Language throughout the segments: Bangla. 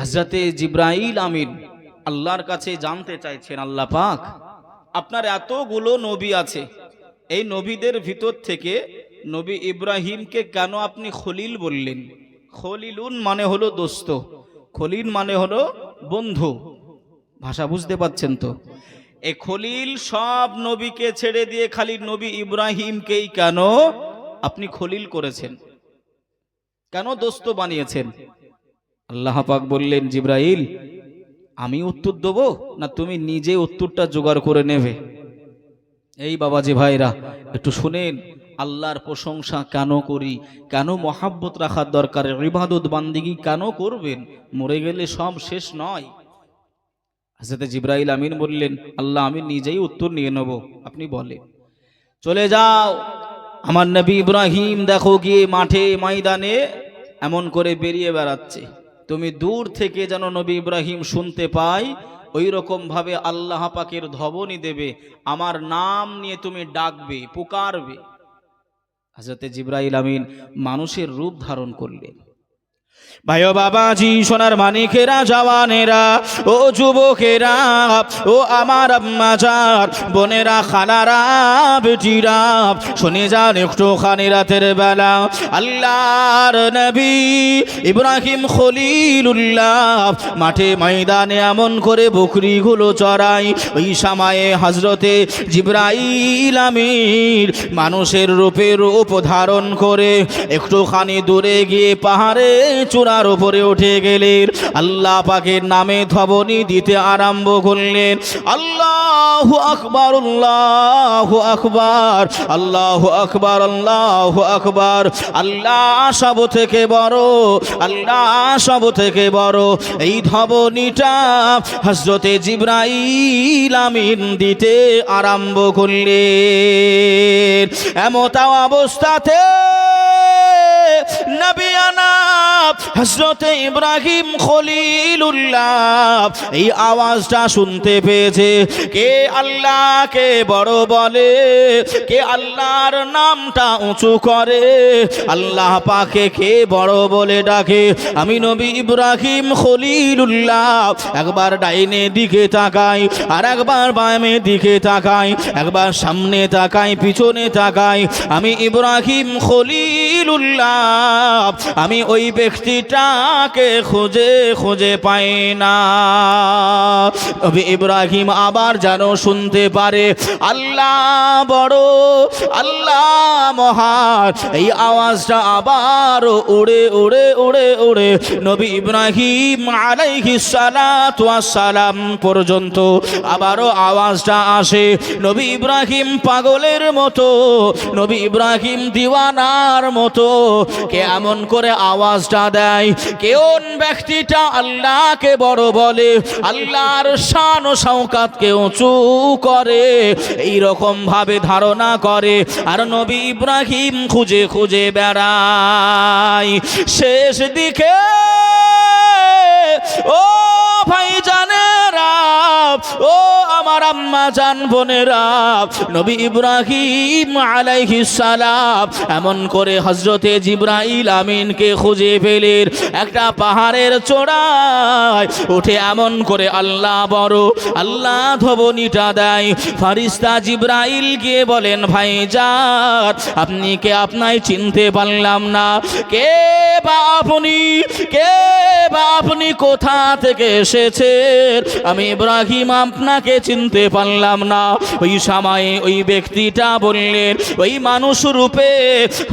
হজরতে জিব্রাইল আমিন আল্লাহর কাছে জানতে চাইছেন, আল্লাহ পাক, আপনার এতগুলো নবী আছে, এই নবীদের ভিতর থেকে নবী ইব্রাহিমকে কেন আপনি খলিল বললেন? খলিলুন মানে হলো দোস্ত, খলিল মানে হলো বন্ধু। ভাষা বুঝতে পাচ্ছেন তো? এ খলিল সব নবীকে ছেড়ে দিয়ে খালি নবী ইব্রাহিমকেই কেন আপনি খলিল করেছেন? কেন দোস্ত বানিয়েছেন? আল্লাহ পাক বললেন, জিব্রাইল, আমি উত্তর দেবো না তুমি নিজে উত্তরটা জোগাড় করে নেবে? এই বাবাজি ভাইরা, একটু শুনেন, আল্লাহর প্রশংসা কেন করি? কেন মহাব্বত রাখার দরকার? ইবাদত বান্দিগি কেন করবেন? মরে গেলে সব শেষ নয়। হাজরতে জিব্রাইল আমিন বললেন, আল্লাহ, আমি নিজেই উত্তর নিয়ে নেব। আপনি বলেন। চলে যাও। আমার নবী ইব্রাহিম, দেখো গিয়ে মাঠে ময়দানে এমন করে বেরিয়ে বেড়াচ্ছে। তুমি দূর থেকে যেন নবী ইব্রাহিম শুনতে পাই ওই রকমভাবে আল্লাহ পাকের ধবনি দেবে, আমার নাম নিয়ে তুমি ডাকবে, পুকারবে। হাজরতে জিব্রাহিল আমিন মানুষের রূপ ধারণ করলেন। ভাই বাবাজি, সোনার মানিকেরা, জওয়ানেরা, ও যুবকেরা, ও আমার আম্মাজার বোনেরা, খালারা, বেটিরা, শুনে যান একটু খানি রাতের বেলা। আল্লাহর নবী ইব্রাহিম খলিলুল্লাহ মাঠে ময়দানে এমন করে বকরিগুলো চড়াই। ওই সময়ে হজরতে জিব্রাইল আমির মানুষের রূপে রূপ ধারণ করে একটুখানি দূরে গিয়ে পাহাড়ে চূড়ার উপরে উঠে গেলেন। আল্লাহ পাকের নামে ধবনি দিতে আরম্ভ করলেন। আল্লাহ আকবর আল্লাহ আকবর আল্লাহ আকবর আল্লাহ আকবর। আল্লাহ সব থেকে বড়, আল্লাহ সব থেকে বড়। এই ধবনিটা হজরতে জিব্রাইল আমিন দিতে আরম্ভ করলেন। এমতা অবস্থাতে নবিয়ানা হজরতে ইব্রাহিম খলিলুল্লাহ। এই আওয়াজটা শুনতে পেয়েছে। কে আল্লাহকে বড় বলে? কে আল্লাহর নামটা উঁচু করে? আল্লাহ পাকে কে বড় বলে ডাকে? আমি নবী ইব্রাহিম খলিলুল্লাহ। একবার ডাইনে দিকে তাকাই, আর একবার বামে দিকে তাকাই, একবার সামনে তাকাই, পিছনে তাকাই। আমি ইব্রাহিম খলিলুল্লাহ। আমি ওই ব্যক্তিটাকে খুঁজে খুঁজে পাই না। নবী ইব্রাহিম আবার যেন শুনতে পারে, আল্লাহ বড়, আল্লাহ মহান। এই আওয়াজটা আবার উড়ে উড়ে উড়ে উড়ে নবী ইব্রাহিম ওয়াস সালাম পর্যন্ত আবারও আওয়াজটা আসে। নবী ইব্রাহিম পাগলের মতো, নবী ইব্রাহিম দিওয়ানার মতো, কে এমন করে আওয়াজটা দেয়, কেউন ব্যক্তিটা আল্লাহকে বড় বলে, আল্লাহর শান ও শওকাতকে উঁচু করে এই রকম ভাবে ধারণা করে, আর নবী ইব্রাহিম খুঁজে খুঁজে বেড়ায়। শেষ দিকে, ও ভাই জানেরা ও আমার আম্মা, জান, বোনেরা, নবী ইব্রাহিম আলাইহিস সালাম, এমন করে হজরতে জিব্রাইল আমিনকে খুঁজে পেলেন। একটা পাহাড়ের চূড়ায় উঠে এমন করে আল্লাহ বড়, আল্লাহ ধবনিটা দেয়। ফারিস্তা জিব্রাইল গিয়ে বলেন, ভাই যার আপনি কে আপনাই চিনতে পারলাম না? কে বা আপনি? কে বা আপনি কোথা থেকে এসেছেন? আমি ইব্রাহিম আপনাকে চিনতে পারলাম না। ওই সময়ে ওই ব্যক্তিটা বললেন, ওই মানুষ রূপে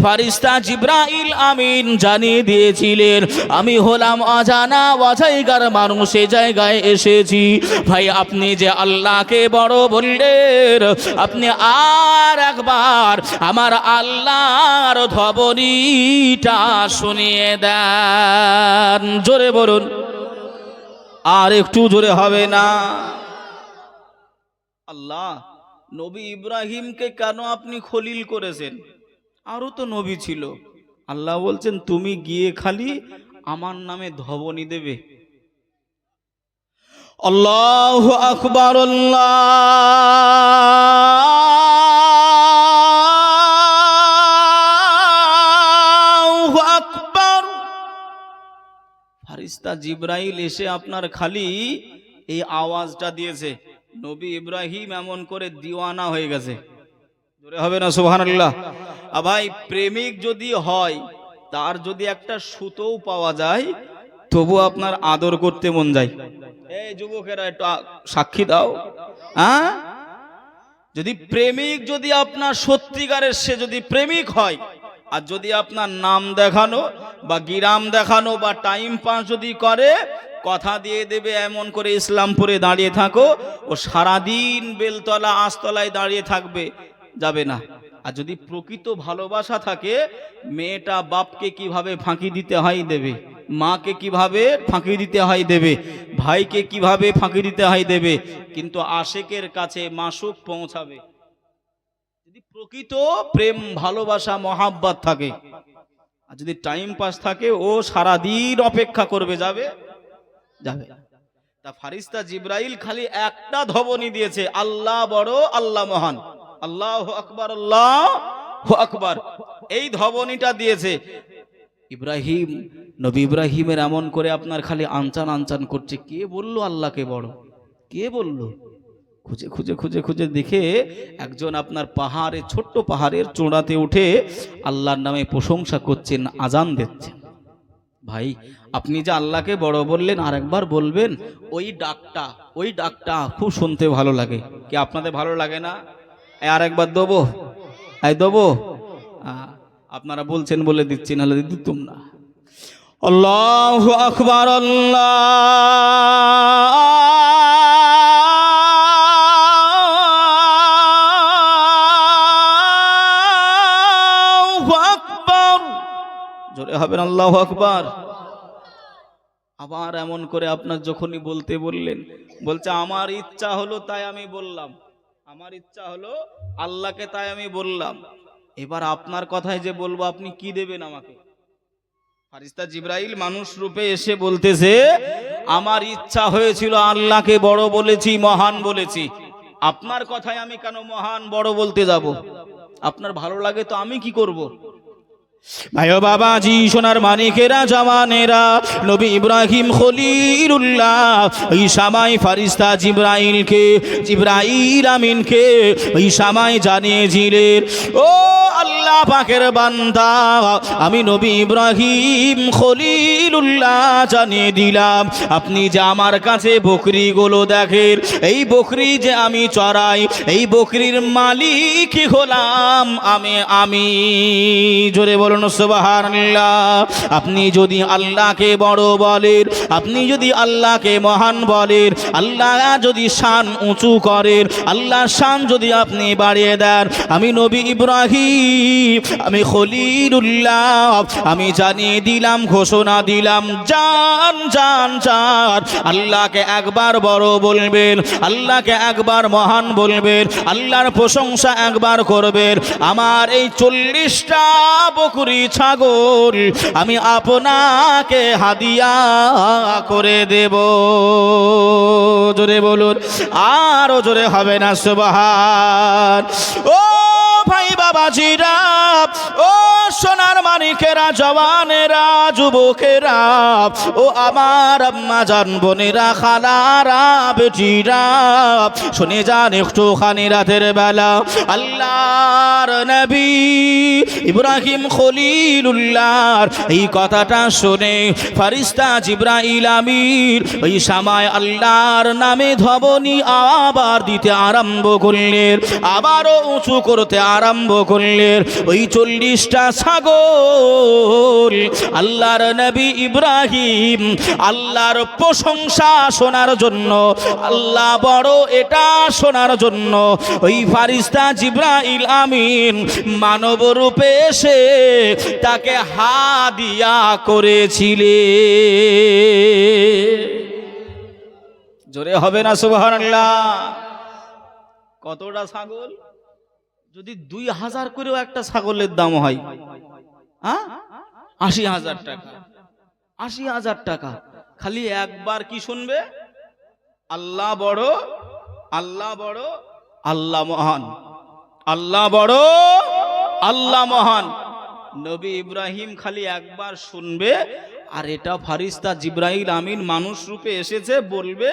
ফারিস্তা জিব্রাইল আমিন জানিয়ে দিয়েছিলেন, আমি হলাম অজানা অজায়গার মানুষ এ জায়গায় এসেছি। ভাই, আপনি যে আল্লাহকে বড় বললেন, আপনি আর একবার আমার আল্লাহর ধবনিটা দেন। জোরে বলুন। আর একটু জোরে হবে না। আল্লাহ, নবী ইব্রাহিমকে কেন আপনি খলিল করেছেন? আরও তো নবী ছিল। আল্লাহ বলছেন, তুমি গিয়ে খালি আমার নামে ধবনি দেবে। আল্লাহ আকবর, আল্লাহ। ফারিস্তা জিব্রাইল এসে আপনার খালি এই আওয়াজটা দিয়েছে। নবী ইব্রাহিম এমন করে দিওয়ানা হয়ে গেছে। হবে না, সুবহানাল্লাহ। আ ভাই, প্রেমিক যদি হয়, তার যদি একটা সুতোও পাওয়া যায়, তবু আপনার আদর করতে মন যায়। এই যুবকেরা একটু সাক্ষী দাও। হ্যাঁ? যদি প্রেমিক যদি আপনার সত্যিকারের সে যদি প্রেমিক হয়, আর যদি আপনার নাম দেখানো বা গিরাম দেখানো বা টাইম পাস যদি করে, কথা দিয়ে দেবে এমন করে ইসলামপুরে দাঁড়িয়ে থাকো ও সারাদিন বেলতলা, আস্তলায় দাঁড়িয়ে থাকবে, যাবে না। আর যদি প্রকৃত ভালোবাসা থাকে, মেয়েটা বাপকে কীভাবে ফাঁকি দিতে হয় দেবে, মাকে কীভাবে ফাঁকি দিতে হয় দেবে, ভাইকে কীভাবে ফাঁকি দিতে হয় দেবে, কিন্তু আশেকের কাছে মাসুক পৌঁছাবে। যদি প্রকৃত প্রেম, ভালোবাসা, মহাব্বত থাকে আর যদি টাইম পাস থাকে, ও সারাদিন অপেক্ষা করবে, যাবে? যাবে। তা ফারিস্তা জিব্রাইল খালি একটা ধবনি দিয়েছে, আল্লাহ বড়, আল্লাহ মহান। আল্লাহ আকবার আল্লাহ আকবার। এই ধবনিটা দিয়েছে। ইব্রাহিম, নবী ইব্রাহিমের এমন করে আপনার খালি আনচান আনচান করছে। কে বলল আল্লাহকে বড়? কে বলল? খুঁজে খুঁজে খুঁজে খুঁজে দেখে একজন আপনার পাহাড়ে, ছোট্ট পাহাড়ের চূড়াতে উঠে আল্লাহর নামে প্রশংসা করছেন, আজান দিচ্ছেন। ভাই, আপনি যে আল্লাহকে বড় বললেন, আরেকবার বলবেন, ওই ডাকটা ওই ডাকটা খুব শুনতে ভালো লাগে। কি আপনাদের ভালো লাগে না? এই আরেকবার দেবো। এই দেবো। আপনারা বলছেন বলে দিচ্ছি, নাহলে দিতুম না। আল্লাহ আকবার, আল্লাহ। হবেন আল্লাহ আকবার। আবার এমন করে আপনার যখনই বলতে বললেন, বলছে, আমার ইচ্ছা হলো তাই আমি বললাম। আমার ইচ্ছা হলো আল্লাহকে তাই আমি বললাম। এবার আপনার কথায় যে বলব, আপনি কি দেবেন আমাকে? ফারিস্তা জিব্রাইল মানুষ রূপে এসে বলতেছে, আমার ইচ্ছা হয়েছিল আল্লাহকে বড় বলেছি, মহান বলেছি। আপনার কথায় আমি কেন মহান বড় বলতে যাব? আপনার ভালো লাগে তো আমি কি করব? ভাই বাবা বাবাজি, সোনার মানিকেরা জামানেরা নবী ইব্রাহিম খলিলুল্লাহ এই সামাই ফারিস্তা জিব্রাইলকে, জিব্রাইল আমিনকে এই সামাই জানিয়েছিলেন ও আল্লাহ পাকের বান্দা। আমি নবী ইব্রাহিম খলিলুল্লাহ জানিয়ে দিলাম, আপনি যে আমার কাছে বকরিগুলো দেখেন, এই বকরি যে আমি চড়াই, এই বকরির মালিক হলাম আমি আমি। জোরে বলুন, সুবহানাল্লাহ। আপনি যদি আল্লাহকে বড় বলেন, আপনি যদি আল্লাহকে মহান বলেন, আল্লাহ যদি শান উঁচু করেন আল্লাহ শান যদি আপনি বাড়িয়ে দেন, আমি নবী ইব্রাহিম আমি খলিলুল্লাহ, আমি জানিয়ে দিলাম, ঘোষণা দিলাম, জান জান জান। আল্লাহকে একবার বড় বলবেন, আল্লাহকে একবার মহান বলবেন, আল্লাহর প্রশংসা একবার করবেন। আমার এই চল্লিশটা বকুরি ছাগল, আমি আপনাকে হাদিয়া করে দেব। জোরে বলুন, আরও জোরে হবে না, সুবহান। ও বাবাজিরা ও সোনার মানিকেরা, জওয়ানেরা, যুবকেরা, ও আমার আম্মা জান বোনেরা, খালারা, বেটিরা, শুনে যান একটুখানি রাতের বেলা। আল্লাহর নবী ইব্রাহিম খলিলুল্লাহর এই কথাটা শুনে ফারিস্তা জিব্রাইল আমির ওই সময় আল্লাহর নামে ধবনি আবার দিতে আরম্ভ করলেন, আবারও উঁচু করতে আরম্ভ করলেন। ওই চল্লিশটা ছাগল আল্লাহর নবী ইব্রাহিম আল্লাহর প্রশংসা শোনার জন্য, আল্লাহ বড় এটা শোনার জন্য ওই ফারিস্তা জিব্রাইল আমিন মানব রূপে এসে তাকে হাদিয়া করেছিলে। জোরে হবে না সুবহানাল্লাহ। কতটা ছাগল যদি দুই হাজার করেও একটা ছাগলের দাম হয় হ্যাঁ? আশি হাজার টাকা। আশি হাজার টাকা। খালি একবার কি শুনবে? আল্লাহ বড় আল্লাহ বড়, আল্লাহ মহান। আল্লাহ বড়, আল্লাহ মহান। নবী ইব্রাহিম খালি একবার শুনবে, আর এটা ফারিস্তা জিব্রাইল আমিন মানুষ রূপে এসেছে, বলবে,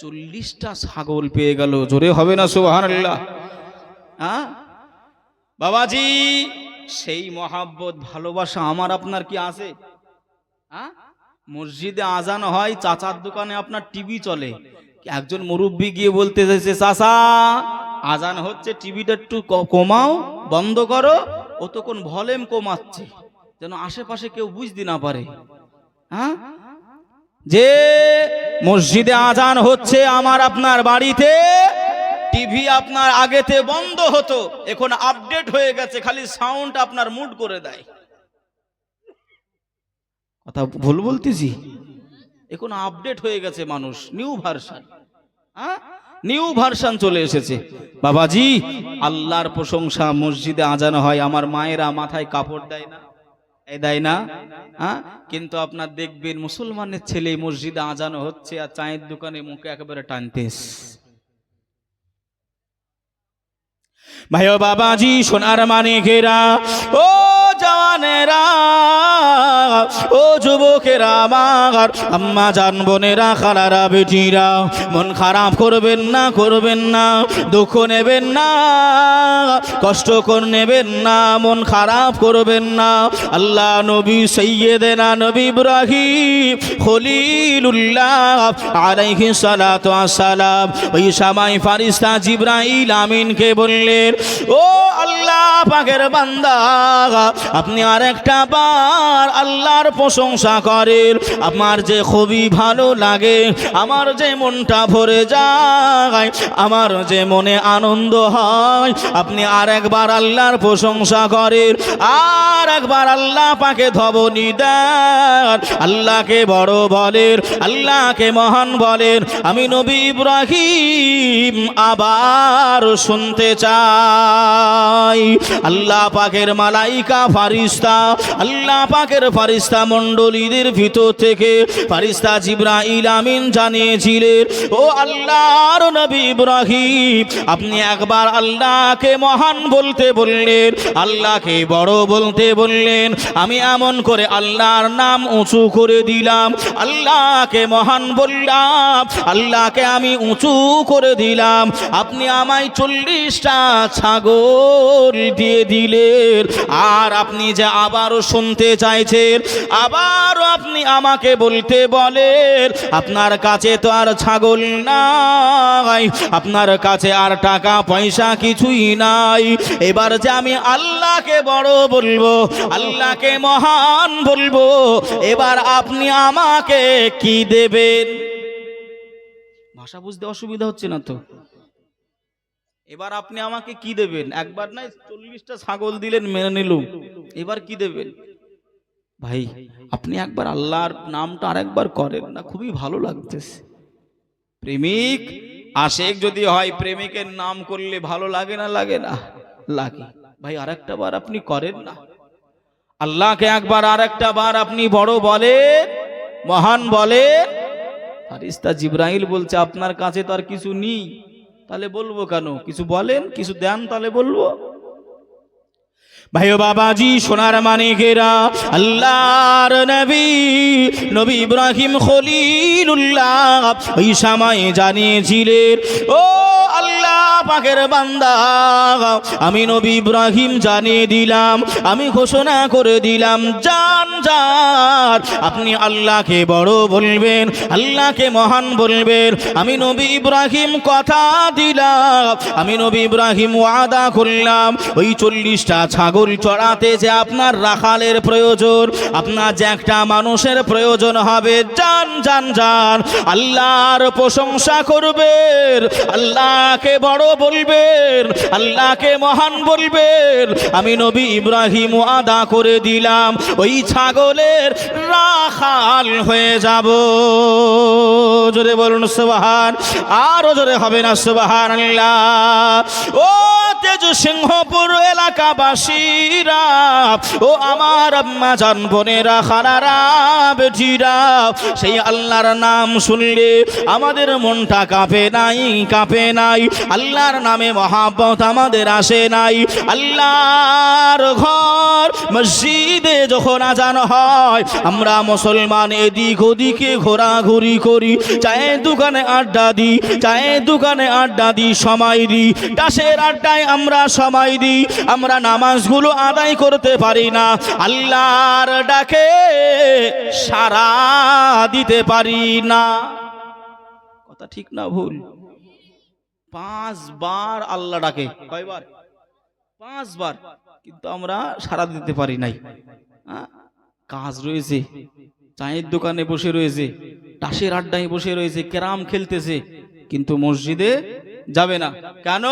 চল্লিশটা ছাগল পেয়ে গেল। জোরে হবে না সুবাহান আল্লাহ হ্যাঁ? বাবাজি, সেই মহাব্বত, ভালোবাসা আমার আপনার কি আছে? হ্যাঁ মসজিদে আজান হয়, চাচার দোকানে আপনার টিভি চলে। একজন মুরব্বী গিয়ে বলতে চাইছে, চাচা, আজান হচ্ছে, টিভিটা একটু কমাও, বন্ধ করো। ও তো কোন ভলেম কমাচ্ছে, যেন আশেপাশে কেউ বুঝতে না পারে। হ্যাঁ যে মসজিদে আজান হচ্ছে আমার আপনার বাড়িতে টিভি আপনার আগেতে বন্ধ হতো এখন আপডেট হয়ে গেছে খালি সাউন্ড আপনার মুড করে দেয়। কথা ভুল বলতেছি? এখন আপডেট হয়ে গেছে মানুষ নিউ ভার্সন। হ্যাঁ? নিউ ভার্সন চলে এসেছে। বাবাজি আল্লাহর প্রশংসা মসজিদে আজানো হয় আমার মায়েরা মাথায় কাপড় দেয় না। দেয় না। হ্যাঁ? কিন্তু আপনার দেখবেন মুসলমানের ছেলে মসজিদে আজানো হচ্ছে আর চায়ের দোকানে মুখে একেবারে টানতেস ভাই ও বাবাজি, সোনার মানে ঘেরা। ও জওয়ানেরা, ও যুবকেরা আমার। আম্মা জান, বোনেরা, খালারা, বেটিরা, মন খারাপ করবেন না করবেন না, দুঃখ নেবেন না, কষ্ট কর নেবেন না, মন খারাপ করবেন না। আল্লাহ নবী সৈয়দেনা নবী ইব্রাহিম, খলিলুল্লাহ আলাইহি সালাতু আসসালাম ওই সময় ফারিস্তা জিব্রাইল আমিনকে বললেন ও আল্লাহ পাকের বান্দা, আপনি আর একটা বার আল্লাহর প্রশংসা করেন। আমার যে খুবই ভালো লাগে, আমার যে মনটা ভরে যায়, আমার যে মনে আনন্দ হয়, আপনি আর একবার আল্লাহর প্রশংসা করেন। আর একবার আল্লাহ পাকে ধবনি দেন, আল্লাহকে বড় বলেন, আল্লাহকে মহান বলেন। আমি নবী ইব্রাহিম আবার শুনতে চাই। আল্লাহ পাকের মালাইকা ফারিস্তা, আল্লাহ পাকের ফারিস্তা মণ্ডলীদের ভিতর থেকে ফারিস্তা জিব্রাইল আমিন জানিয়েছিলেন, ও আল্লাহর নবী ইব্রাহিম, আপনি একবার আল্লাহকে মহান বলতে বললেন, আল্লাহকে বড় বলতে বললেন, আমি এমন করে আল্লাহর নাম উঁচু করে দিলাম, আল্লাহকে মহান বললাম, আল্লাহকে আমি উঁচু করে দিলাম, আপনি আমায় চল্লিশটা ছাগল দিয়ে দিলেন। আর আপনি যে আবারও শুনতে চাইছেন, আবারও আপনি আমাকে বলতে বলেন, আপনার কাছে তো আর ছাগল নাই, আপনার কাছে আর টাকা পয়সা কিছুই নাই। এবার যে আমি আল্লাহকে বড় বলব, আল্লাহকে মহান বলব, এবার আপনি আমাকে কি দেবেন? ভাষা বুঝতে অসুবিধা হচ্ছে না তো? এবার আপনি আমাকে কি দেবেন? একবার নাই, চল্লিশটা ছাগল দিলেন, মেনে নিলুম। এবার কি দেবেন? ভাই, আপনি একবার আল্লাহর নামটা আরেকবার করেন না, খুবই ভালো লাগতেছে। প্রেমিক আশেক যদি হয়, প্রেমিকের নাম করলে ভালো লাগে না লাগে না? লাগে। ভাই, আরেকটা বার আপনি করেন না। আল্লাহকে একবার আরেকটা বার আপনি বড় বলেন, মহান বলেন। ফারিস্তা জিব্রাইল বলছে, আপনার কাছে তো আর কিছু নেই। তাহলে বলব কেন? কিছু বলেন, কিছু দেন তাহলে বলব। ভাই ও বাবাজি, সোনার মানে মানিকেরা আল্লাহর নবী নবী ইব্রাহিম খলিলুল্লাহ, ওই সময় জানিয়েছিলেন, ও আল্লাহ পাকের বান্দা। আমি নবী ইব্রাহিম জানিয়ে দিলাম, আমি ঘোষণা করে দিলাম, জান যান আপনি আল্লাহকে বড় বলবেন, আল্লাহকে মহান বলবেন। আমি নবী ইব্রাহিম কথা দিলাম, আমি নবী ইব্রাহিম ওয়াদা করলাম, ওই চল্লিশটা ছাগল চড়াতে যে আপনার রাখালের প্রয়োজন, আপনার যে একটা মানুষের প্রয়োজন হবে, জান জান জান, আল্লাহর প্রশংসা করবেন, আল্লাহকে বড় বলবেন, আল্লাহকে মহান বলবেন, আমি নবী ইব্রাহিম আদা করে দিলাম, ওই ছাগলের রাখাল হয়ে যাব। জোরে বলুন, সুবাহান, আরও জোরে হবে না আল্লাহ ও তেজ সিংহপুর এলাকাবাসীরা, ও আমার আম্মা জান বোনেরা বেটিরা, সেই আল্লাহর নাম শুনলে আমাদের মনটা কাঁপে নাই কাঁপে নাই। আল্লাহর নামে মহাব্বত আমাদের আসে নাই। আল্লাহর ঘর মসজিদে যখন আজান হয়, আমরা মুসলমান এদিক ওদিকে ঘোরাঘুরি করি, চায়ের দোকানে আড্ডা দিই, চায়ের দোকানে আড্ডা দিই, সময় দিই। টাসের আড্ডায় আমরা সময় দিই, আমরা নামাজগুলো আদায় করতে পারি না। আল্লাহর ডাকে সারা দিতে পারি না। কথা ঠিক না ভুল? পাঁচবার আল্লাহ ডাকে। কয়বার? পাঁচবার। কিন্তু আমরা সারা দিতে পারি নাই। হ্যাঁ? কাজ রয়েছে। চায়ের দোকানে বসে রয়েছে। টাসের আড্ডায় বসে রয়েছে। ক্যারাম খেলতেছে। কিন্তু মসজিদে যাবে না। কেন?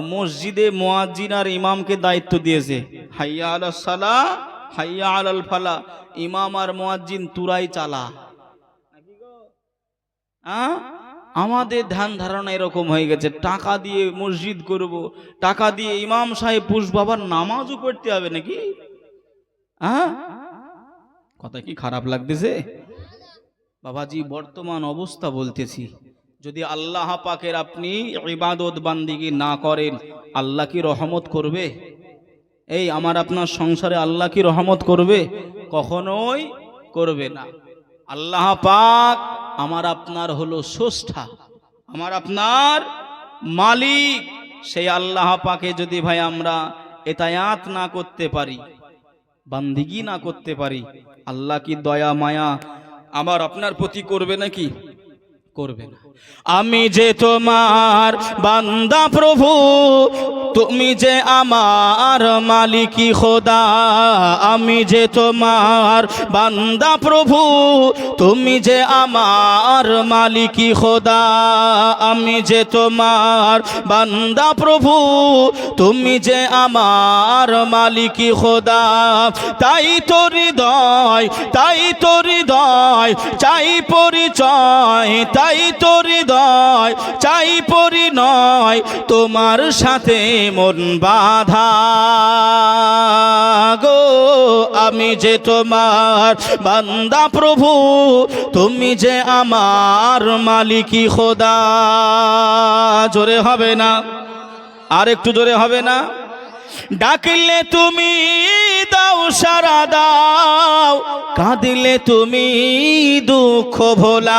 মসজিদে মোয়াজ্জিন আর ইমামকে দায়িত্ব দিয়েছে। হাইয়া আল সালা, হাইয়া আল ফালা। ইমাম আর মোয়াজ্জিন তুরাই চালা। আ? আমাদের ধ্যান ধারণা এরকম হয়ে গেছে, টাকা দিয়ে মসজিদ করব, টাকা দিয়ে ইমাম সাহেব পুষ বাবার নামাজও পড়তে হবে নাকি? হ্যাঁ? কথা কি খারাপ লাগতেছে? বাবাজি, বর্তমান অবস্থা বলতেছি, যদি আল্লাহ পাকের আপনি ইবাদত বান্দিগি না করেন, আল্লাহ কি রহমত করবে? এই আমার আপনার সংসারে আল্লাহ কি রহমত করবে? কখনোই করবে না। আল্লাহ পাক আমার আপনার হলো স্রষ্টা, আমার আপনার মালিক। সেই আল্লাহ পাকে যদি ভাই আমরা এতায়াত না করতে পারি, বান্দিগি না করতে পারি, আল্লাহ কি দয়া, মায়া আমার আপনার প্রতি করবে নাকি? করবে। না আমি যে তোমার বান্দা প্রভু, তুমি যে আমার মালিকি খোদা, আমি যে তোমার বান্দা প্রভু, তুমি যে আমার মালিকি খোদা, আমি যে তোমার বান্দা প্রভু, তুমি যে আমার মালিকি খোদা। তাই তো হৃদয়, তাই তো হৃদয়, চাই পরিচয়, তাই তো হৃদয়, চাই পরি নয় তোমার সাথে মন বাধা। গো, আমি যে তোমার বান্দা প্রভু, তুমি যে আমার মালিকি খোদা। জোরে হবে না? আর একটু জোরে হবে না? ডাকিলে তুমি সারা দাও। কাঁদিলে তুমি দুঃখ ভোলাও।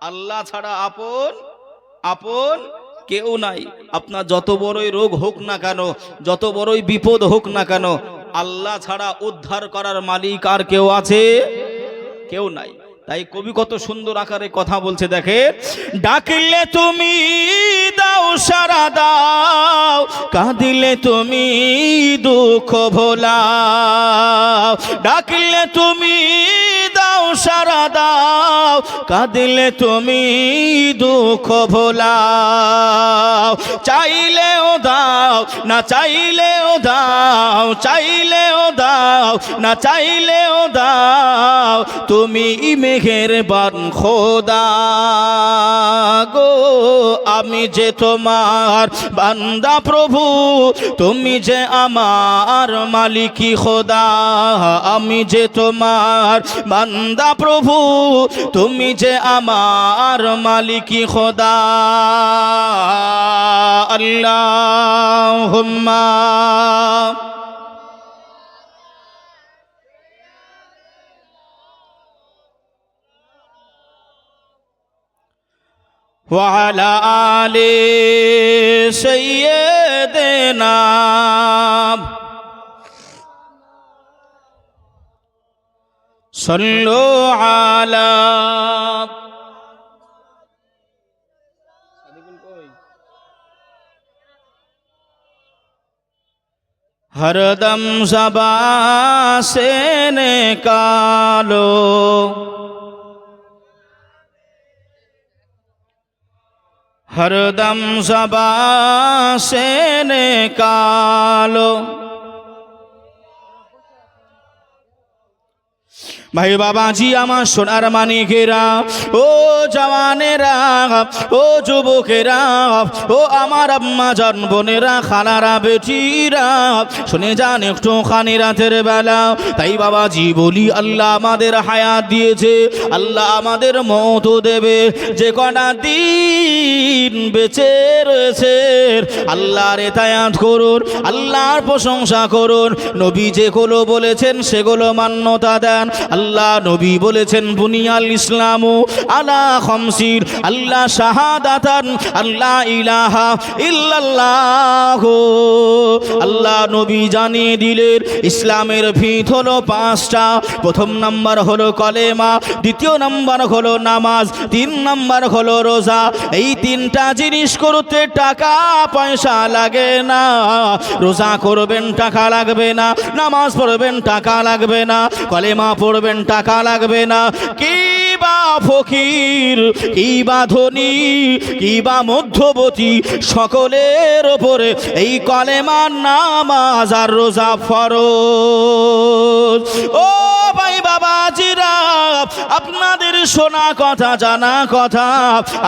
আল্লাহ ছাড়া আপন আপন কেউ নাই। আপনার যত বড়ই রোগ হোক না কেন, যত বড়ই বিপদ হোক না কেন, আল্লাহ ছাড়া উদ্ধার করার মালিক আর কেউ আছে? কেউ নাই। তাই কবি কত সুন্দর আকারে কথা বলছে দেখে ডাকলে তুমি দাও সারা দাও। কাঁদিলে তুমি দুঃখ ভোলা ডাকিলে তুমি সারা দাও, কাঁদিলে তুমি দুঃখ ভোলাও। চাইলেও দাও, না চাইলেও দাও চাইলেও দাও, না চাইলেও দাও, তুমি মেঘের বান খোদা গো। আমি যে তোমার বান্দা প্রভু, তুমি যে আমার মালিকি খোদা। আমি যে তোমার বান্দা প্রভু তুমি যে আমার মালিকি খোদা আল্লাহ وعلى آل سيدنا صلوا على ہر دم زبا سے نکالو ہر دم زبا سے نکالو ভাই বাবাজি, আমার সোনার মানিকেরা ও জওয়ানেরা, ও যুবকেরা, ও আমার আম্মা জন বোনেরা, খালারা, বেটিরা, শুনে যান একটু খানি রাতের বেলা। তাই বাবাজি বলি, আল্লাহ আমাদের হায়াত দিয়েছে, আল্লাহ আমাদের মত দেবে। যে কটা দিন বেঁচে রয়েছে, আল্লাহর এতায়াত করুন, আল্লাহর প্রশংসা করুন। নবী যেগুলো বলেছেন, সেগুলো মান্যতা দেন। আল্লাহ নবী বলেছেন, বুনিয়াল ইসলামু আলা খমসির আল্লাহ শাহাদাতান, আল্লাহ ইলাহা ইল্লাল্লাহ। আল্লাহ নবী জানিয়ে দিলেন, ইসলামের ভিত হলো পাঁচটা। প্রথম নাম্বার হলো কলেমা, দ্বিতীয় নাম্বার হলো নামাজ, তিন নাম্বার হলো রোজা। এই তিনটা জিনিস করতে টাকা, পয়সা লাগে না। রোজা করবেন, টাকা লাগবে না। নামাজ পড়বেন, টাকা লাগবে না। কলেমা পড়বেন টাকা লাগবে না। কি বা ফকির কি বা ধনী কি বা মধ্যবতী সকলের ওপরে এই কলেমা নামাজ আর রোজা ফরজ। ও ভাই বাবা বাবাজিরা আপনাদের শোনা কথা, জানা কথা,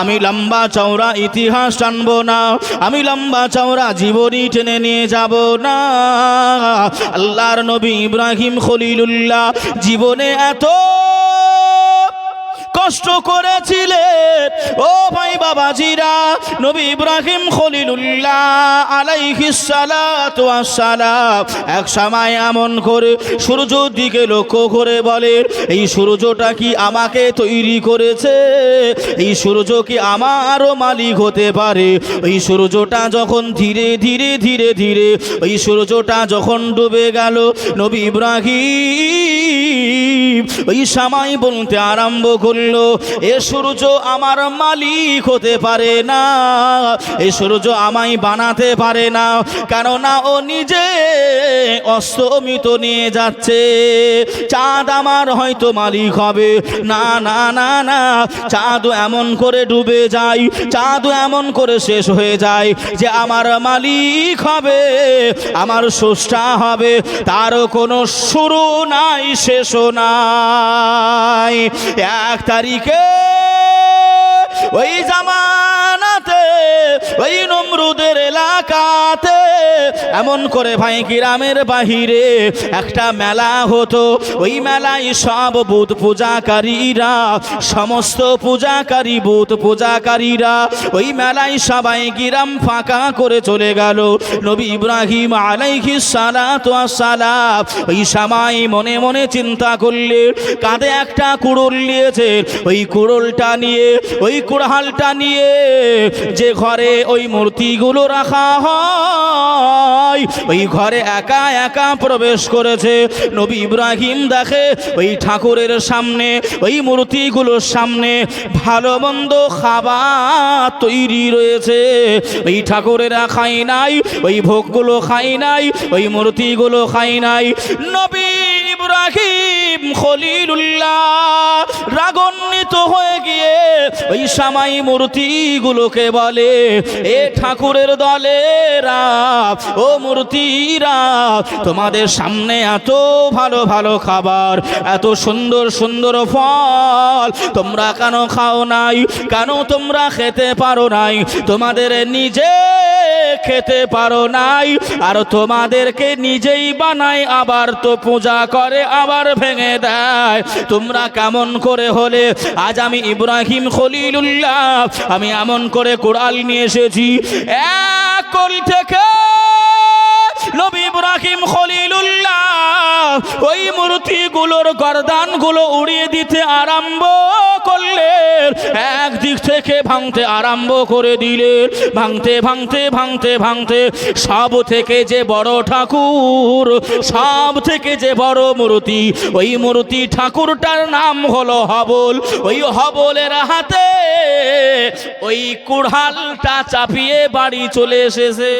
আমি লম্বা চওড়া ইতিহাস টানবো না, আমি লম্বা চওড়া জীবনী টেনে নিয়ে যাব না। আল্লাহর নবী ইব্রাহিম খলিলুল্লাহ, জীবনে এত কষ্ট করেছিলেন। ও ভাই বাবাজিরা, নবী ইব্রাহিম খলিলুল্লাহ আলাইহিস সালাতু ওয়াস সালাম এক সময় এমন করে সূর্যর দিকে লক্ষ্য করে বলে, এই সূর্যটা কি আমাকে তৈরি করেছে? এই সূর্য কি আমারও মালিক হতে পারে? এই সূর্যটা যখন ধীরে ধীরে ধীরে ধীরে ওই সূর্যটা যখন ডুবে গেল, নবী ইব্রাহিম ওই সময় বলতে আরম্ভ করল, এ সূর্য আমার মালিক হতে পারে না, এ সূর্য আমায় বানাতে পারে না, কেননা ও নিজে অস্তমিত নিয়ে যাচ্ছে। চাঁদ আমার হয়তো মালিক হবে। না না না না, চাঁদ এমন করে ডুবে যায়, চাঁদ এমন করে শেষ হয়ে যায় যে আমার মালিক হবে, আমার স্রষ্টা হবে তার কোনো শুরু নাই, শেষও নাই। এক তারিখে ওই জামানাতে ওই নমরুদের এলাকাতে এমন করে ভাই গ্রামের বাহিরে একটা মেলা হতো। ওই মেলায় সব বুধ পূজাকারীরা, সমস্ত পূজাকারী, বুধ পূজাকারীরা ওই মেলায় সবাই গ্রাম ফাঁকা করে চলে গেল। নবী ইব্রাহিম আলাইহি সালাতু সালাম ওই সময় মনে মনে চিন্তা করলে, কাঁধে একটা কুড়ুল নিয়েছে। ওই কুড়ুলটা নিয়ে, ওই কুড়ালটা নিয়ে যে ঘরে ওই মূর্তিগুলো রাখা হয়। ওই ঘরে একা একা প্রবেশ করেছে। নবী ইব্রাহিম দেখে ওই ঠাকুরের সামনে, ওই মূর্তিগুলোর সামনে ভালো মন্দ খাবার তৈরি রয়েছে। ওই ঠাকুরেরা খাই নাই, ওই ভোগগুলো খাই নাই, ওই মূর্তিগুলো খাই নাই। নবী ইব্রাহিম খলিলুল্লাহ রাগান্বিত হয়ে গিয়ে ওই সামাই মূর্তিগুলোকে বলে, এ ঠাকুরের দলেরা, ও মূর্তিরা, তোমাদের সামনে এত ভালো ভালো খাবার, এত সুন্দর সুন্দর ফল তোমরা কেন খাও নাই? কেন তোমরা খেতে পারো নাই? তোমাদের নিজে খেতে পারো নাই, আর তোমাদেরকে নিজেই বানায় আবার তো পূজা করে আবার ভেঙে দেয়। তোমরা কেমন করে হলে? আজ আমি ইব্রাহিম খলিলুল্লাহ, আমি এমন করে কোরআল নিয়ে এসেছি। এক থেকে নবী ইব্রাহিম খলিলুল্লাহ, ওই মূর্তিগুলোর গরদানগুলো উড়িয়ে দিতে আরম্ভ করলেন। একদিক থেকে ভাঙতে আরম্ভ করে দিলেন। ভাঙতে ভাঙতে ভাঙতে ভাঙতে সব থেকে যে বড় ঠাকুর, সব থেকে যে বড় মূর্তি, ওই মূর্তি ঠাকুরটার নাম হলো হবল। ওই হবলের হাতে ওই কুড়ালটা চাপিয়ে বাড়ি চলে এসেছে।